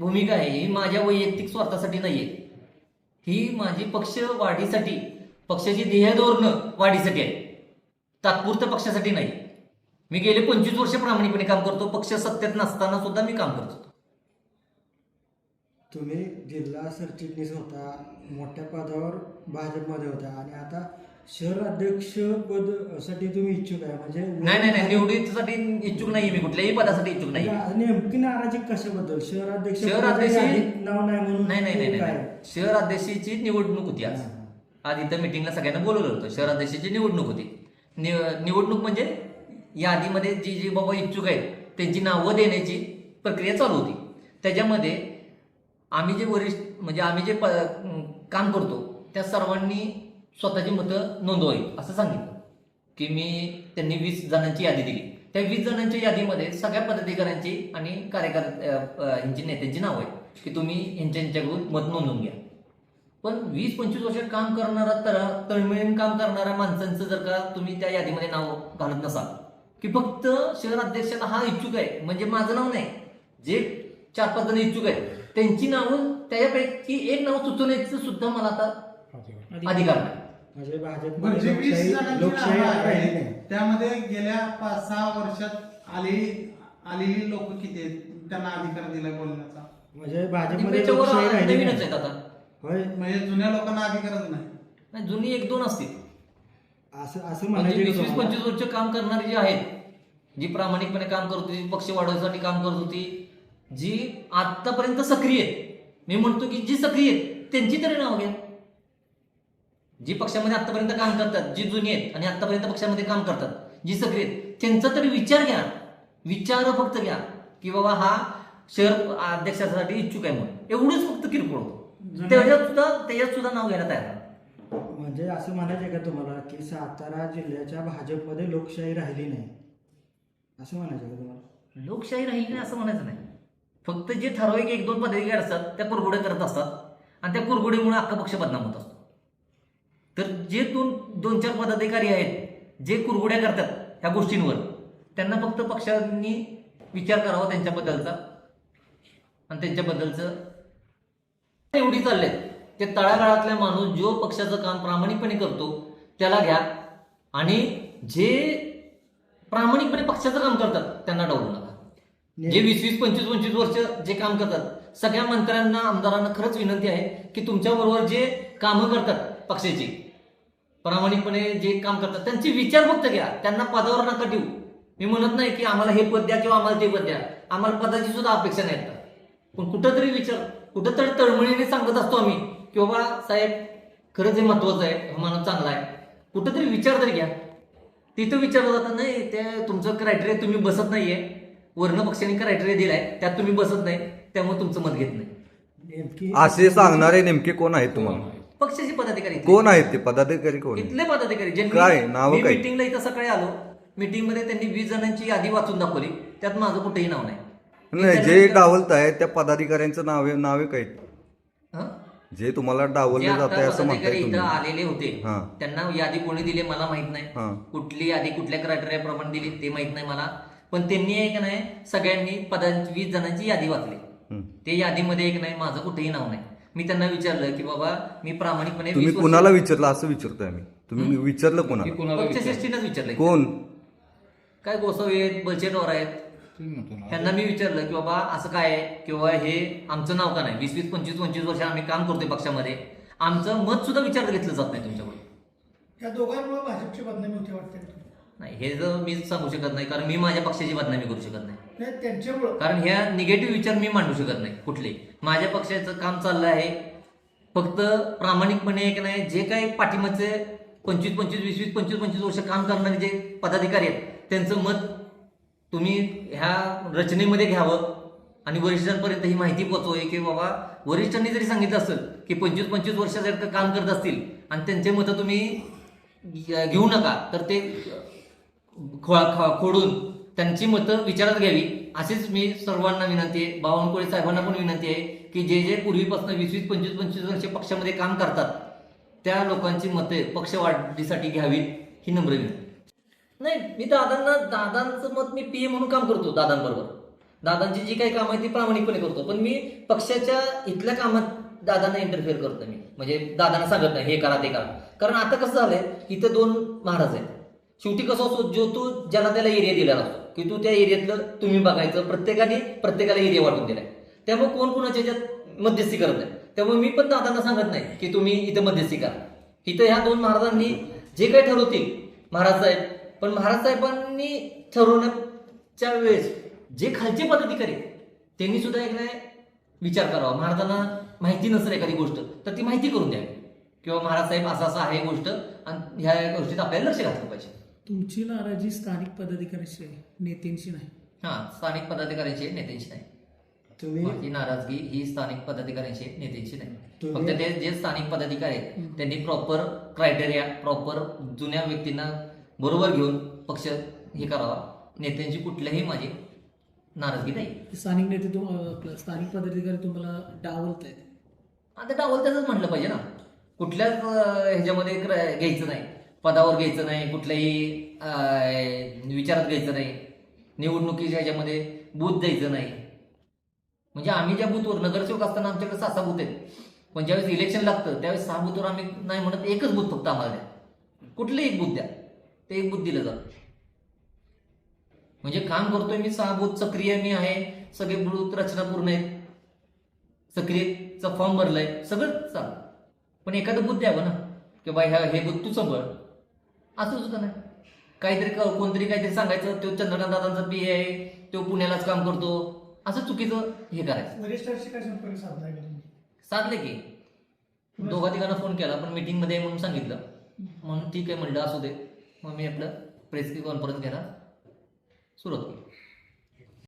भूमिका आहे. ही माझ्या वैयक्तिक स्वार्थासाठी नाहीये. ही माझी पक्ष वाढीसाठी पक्षाची ध्येय धोरणं वाढीसाठी आहे. तात्पुरतं पक्षासाठी नाही. मी गेले पंचवीस वर्ष प्रामाणिकपणे काम करतो. पक्ष सत्तेत नसताना सुद्धा मी काम करतो तुम्ही जिल्हा सरचिटणीस होता मोठ्या पदावर भाजपमध्ये होता आणि आता शहर अध्यक्ष पदसाठी तुम्ही इच्छुक आहे. म्हणजे नाही नाही नाही निवडीसाठी इच्छुक नाही मी कुठल्याही पदासाठी इच्छुक नाही नेमकी नाराजी कशाबद्दल? शहर अध्यक्ष शहर पदाच्या अध्यक्ष- यादीत नाव नाही म्हणून नाही नाही नाही काय? नाही शहर अध्यक्षाची निवडणूक होती आज. आज इथं मिटिंगला सगळ्यांना बोलवलं होतं. शहर अध्यक्षाची निवडणूक होती. नि- निवडणूक म्हणजे यादीमध्ये जी जी बाबा इच्छुक आहेत त्यांची नावं देण्याची प्रक्रिया चालू होती. त्याच्यामध्ये आम्ही जे वरिष्ठ म्हणजे आम्ही जे प काम करतो त्या सर्वांनी स्वतःची मतं नोंदवावी असं सांगितलं. की मी त्यांनी वीस जणांची यादी दिली. त्या वीस जणांच्या यादीमध्ये सगळ्या पदाधिकाऱ्यांची आणि कार्यकर्ते यांची नेत्यांची नावं आहेत की तुम्ही यांच्या यांच्याकडून मत नोंदवून घ्या. पण वीस पंचवीस वर्ष काम करणारा तर तळमळीन काम करणाऱ्या माणसांचं जर का तुम्ही त्या यादीमध्ये नाव घालत नसाल की फक्त शहर अध्यक्षाला हा इच्छुक आहे म्हणजे माझं नाव नाही जे चार पाच जण इच्छुक आहेत त्यांची नावं त्याच्यापैकी एक नाव सुचवण्याचं सुद्धा मला आता अधिकार. नाही म्हणजे भाजपमध्ये म्हणजे वीस लोकशाही जणांची लोकशाही नावं आता राहिली आहेत. नाही. त्यामध्ये गेल्या पाच सहा वर्षात आलेली आलेली लोक किती आहेत? त्यांना अधिकार दिलाय बोलण्याचा. म्हणजे भाजपमध्ये त्याच्यावर लोकशाही राहिली नवीनच नाही. आहेत आता. होय. म्हणजे जुन्या लोकांना अधिकारच नाही. नाही, जुनी एक दोन असतील. असं असं म्हणजे वीस का वीस तुम्हाला? पंचवीस वर्ष काम करणारी जी आहेत जी प्रामाणिकपणे काम करत होती पक्ष वाढवण्यासाठी काम करत होती जी आतापर्यंत सक्रिय आहेत. मी म्हणतो की जी सक्रिय आहेत त्यांची तरी नाव घ्या. जी पक्षामध्ये आतापर्यंत काम करतात जी जुनी आहेत आणि आतापर्यंत पक्षामध्ये काम करतात जी सक्रिय आहेत त्यांचा तरी विचार घ्या. विचार फक्त घ्या की बाबा हा शहर अध्यक्षासाठी इच्छुक आहे म्हणून. एवढंच फक्त किरकोळ. होतं त्याच्यात सुद्धा त्याच्यात सुद्धा नाव घ्यायला तयार. म्हणजे असं म्हणायचं का तुम्हाला की सातारा जिल्ह्याच्या भाजपमध्ये लोकशाही राहिली नाही? असं म्हणायचं का तुम्हाला? लोकशाही राहिली नाही असं म्हणायचं नाही. फक्त जे ठराविक एक दोन पदाधिकारी असतात त्या कुरगुड्या करत असतात आणि त्या कुरगुडीमुळे अख्खा पक्ष बदनाम होत असतो. तर जे दोन दोन चार पदाधिकारी आहेत जे कुरगुड्या करतात ह्या गोष्टींवर त्यांना फक्त पक्षांनी विचार करावा त्यांच्याबद्दलचा. आणि त्यांच्याबद्दलचं एवढी चाललेत ते तळागाळातल्या माणूस जो पक्षाचं काम प्रामाणिकपणे करतो त्याला घ्या. आणि जे प्रामाणिकपणे पक्षाचं काम करतात त्यांना डावलू नका. जे वीस वीस पंचवीस पंचवीस वर्ष जे काम करतात सगळ्या मंत्र्यांना आमदारांना खरंच विनंती आहे की तुमच्या बरोबर जे कामं करतात पक्षाची प्रामाणिकपणे जे काम करतात त्यांचे विचार फक्त घ्या. त्यांना पदावर नका ठेवू मी म्हणत नाही की आम्हाला हे पद द्या किंवा आम्हाला ते पद द्या. आम्हाला पदाची सुद्धा अपेक्षा नाही आता. पण कुठंतरी विचार कुठंतरी तळमळीने सांगत असतो आम्ही की बाबा साहेब खरंच हे महत्वाचं आहे हा माणूस चांगला आहे. कुठंतरी विचार तरी घ्या. तिथं विचारलं जातं नाही ते तुमचं क्रायटेरिया तुम्ही बसत नाहीये. वर्ण पक्षाने क्रायटेरिया दिलाय त्यात तुम्ही बसत नाही त्यामुळे तुमचं मत घेत नाही. नेमकी असे सांगणारे नेमके कोण आहेत तुम्हाला? पक्षाचे पदाधिकारी. कोण आहेत ते पदाधिकारी कोण आहेत? इथले पदाधिकारी ज्यांनी काय? नावं मी काय? मिटिंगला इथं सकाळी आलो मीटिंगमध्ये त्यांनी वीस जणांची यादी वाचून दाखवली त्यात माझं कुठेही नाव नाही नाही जे डावलत आहेत त्या पदाधिकाऱ्यांचं नावे नावे काय हं? जे तुम्हाला जे डावलले जात आता आहे असं पदाधिकारी म्हणताय इथं तुम्ही आलेले होते हा. त्यांना यादी कोणी दिली मला माहीत नाही हा. कुठली यादी कुठल्या क्रायटेरिया प्रमाणे दिली ते माहीत नाही मला पण त्यांनी एक नाही सगळ्यांनी पदांची वीस जणांची यादी वाचली. ते यादीमध्ये एक नाही माझं कुठेही नाव नाही मी त्यांना विचारलं की बाबा मी प्रामाणिकपणे तुम्ही वीस वर्ष- कुणाला विचारलं? असं विचारतोय आम्ही. तुम्ही विचारलं कोणाला? पक्षश्रेष्ठीनंच विचारलं? कोण? काय गोसावी आहेत बचेटवर आहेत? त्यांना मी विचारलं की बाबा असं काय आहे? किंवा हे आमचं नाव का नाही? वीस वीस पंचवीस पंचवीस वर्ष आम्ही काम करतोय पक्षामध्ये. आमचं मत सुद्धा विचारात घेतलं जात नाही तुमच्याकडून. या दोघांमुळे भाजपची बदनामी होते वाटते. नाही हे जर मी सांगू शकत नाही कारण मी माझ्या पक्षाची बदनामी करू शकत नाही. नाही त्यांच्यामुळं. कारण ह्या निगेटिव्ह विचार मी मांडू शकत नाही कुठले. माझ्या पक्षाचं काम चाललं आहे फक्त प्रामाणिकपणे एक नाही जे काही पाठिंबाचे पंचवीस पंचवीस वीस वीस पंचवीस पंचवीस वर्ष काम करणारे जे पदाधिकारी आहेत त्यांचं मत तुम्ही ह्या रचनेमध्ये घ्यावं आणि वरिष्ठांपर्यंत ही माहिती पोहोचवावी की बाबा वरिष्ठांनी जरी सांगितलं असेल की पंचवीस पंचवीस वर्ष जर का काम करत असतील आणि त्यांचे मतं तुम्ही घेऊ नका तर ते खोडून त्यांची मतं विचारात घ्यावी. अशीच मी सर्वांना विनंती आहे. बावनकुळे साहेबांना पण विनंती आहे की जे जे पूर्वीपासून वीस वीस पंचवीस पंचवीस वर्ष पक्षामध्ये काम करतात त्या लोकांची मते पक्ष वाढीसाठी घ्यावीत ही नम्र विनंती. नाही मी दादांना दादांचं मत मी पीए म्हणून काम करतो दादांबरोबर. दादांची जी काही कामं आहेत ती प्रामाणिकपणे करतो. पण मी पक्षाच्या इथल्या कामात दादांना इंटरफेअर करतो मी. म्हणजे दादांना सांगत नाही हे करा ते करा. कारण आता कसं झालंय इथं दोन महाराज आहेत. शेवटी कसं असतो जो तू ज्याला त्याला एरिया दिलेला असतो की तू त्या एरियातलं तुम्ही बघायचं प्रत्येकाने प्रत्येकाला एरिया वाटून दिलाय. त्यामुळे कोण कोणाच्या याच्यात मध्यस्थी करत नाही? त्यामुळे मी पण दादांना सांगत नाही की तुम्ही इथं मध्यस्थी करा. इथं ह्या दोन महाराजांनी जे काही ठरवतील महाराज साहेब पण महाराज साहेबांनी ठरवण्याच्या वेळेस जे खालचे पदाधिकारी त्यांनी सुद्धा एक विचार करावा. महाराजांना माहिती नसेल एखादी गोष्ट तर ती माहिती करून द्यावी. किंवा महाराज साहेब असं असं आहे गोष्ट आणि ह्या गोष्टीत आपल्याला लक्ष घातलं पाहिजे. तुमची नाराजी स्थानिक पदाधिकाऱ्यांशी आहे नेत्यांशी नाही. हा स्थानिक पदाधिकाऱ्यांची नेत्यांची नाही. तुम्ही नाराजगी ही स्थानिक पदाधिकाऱ्यांची नेत्यांची नाही. तुम्ही- फक्त ते जे स्थानिक पदाधिकारी आहेत त्यांनी प्रॉपर क्रायटेरिया प्रॉपर जुन्या व्यक्तींना बरोबर घेऊन पक्ष हे करावा. नेत्यांची कुठल्याही माझी नाराजगी नाही. स्थानिक नेते तुम आपलं स्थानिक पदाधिकारी तुम्हाला डावलत आहेत आता डावल त्याचंच म्हटलं पाहिजे ना. कुठल्याच अं, ह्याच्यामध्ये क्र- घ्यायचं नाही. पदावर घ्यायचं नाही कुठल्याही विचारात घ्यायचं नाही. निवडणुकीच्या ह्याच्यामध्ये बूथ द्यायचं नाही. म्हणजे आम्ही ज्या बूथवर नगरसेवक असताना आमच्याकडे सहा सहा बूथ आहेत. पण ज्यावेळेस इलेक्शन लागतं त्यावेळेस सहा बूथवर आम्ही नाही म्हणत एकच बूथ फक्त आम्हाला द्या. कुठले एक बूथ द्या ते एक बूथ दिलं जातं. म्हणजे काम करतोय मी सहा बूथ सक्रिय मी आहे सगळे बूथ रचना पूर्ण आहेत. सक्रियचा फॉर्म भरलाय सगळं चाल. पण एखादं बुद्ध द्यावं ना? की बाई ह्या हे बुद्ध तू सांभाळ. असं सुद्धा नाही काहीतरी क- कोणतरी काहीतरी सांगायचं तो चंद्रकांत दादांचा पी आहे तो पुण्यालाच काम करतो. असं चुकीचं हे करायचं. वरिष्ठांशी काय संपर्क साधले की दोघा तिघांना फोन केला पण मीटिंगमध्ये म्हणून सांगितलं. म्हणून ठीक आहे म्हणलं असू दे. मग मी आपलं प्रेस कॉन्फरन्स घ्यायला सुरुवात केली.